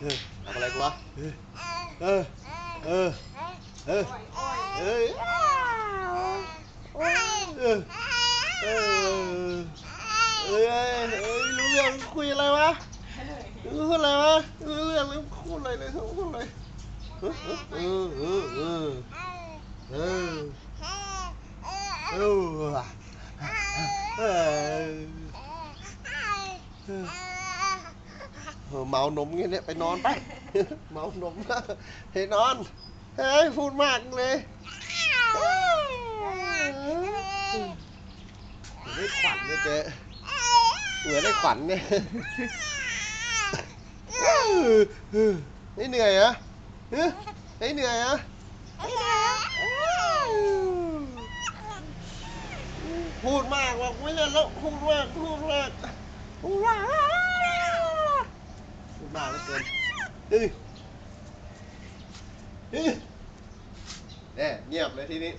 เออทำอะไรกูวะเออเออเอ้ยเออเออเออเอ้ยเอ้ยรู้เรื่องคุยอะไรวะรู้อะไรวะรู้เรื่องแล้วพูดอะไรเลยพูดอะไรเออเออเออเออเออเออเออ เออเมานมเงี้ยเนี่ยไปนอนไป เมานมเฮ้ยนอน เฮ้ยพูดมากเลยเหมือนได้ขวัญเนี่ยเจ๊เหมือนได้ขวัญเนี่ยไม่เหนื่อยเหรอะไม่เหนื่อยเหรอะพูดมากบอกไม่เล่นแล้วพูดมากพูดมากพูดมาก เนี่ยเงียบเลยทีนี้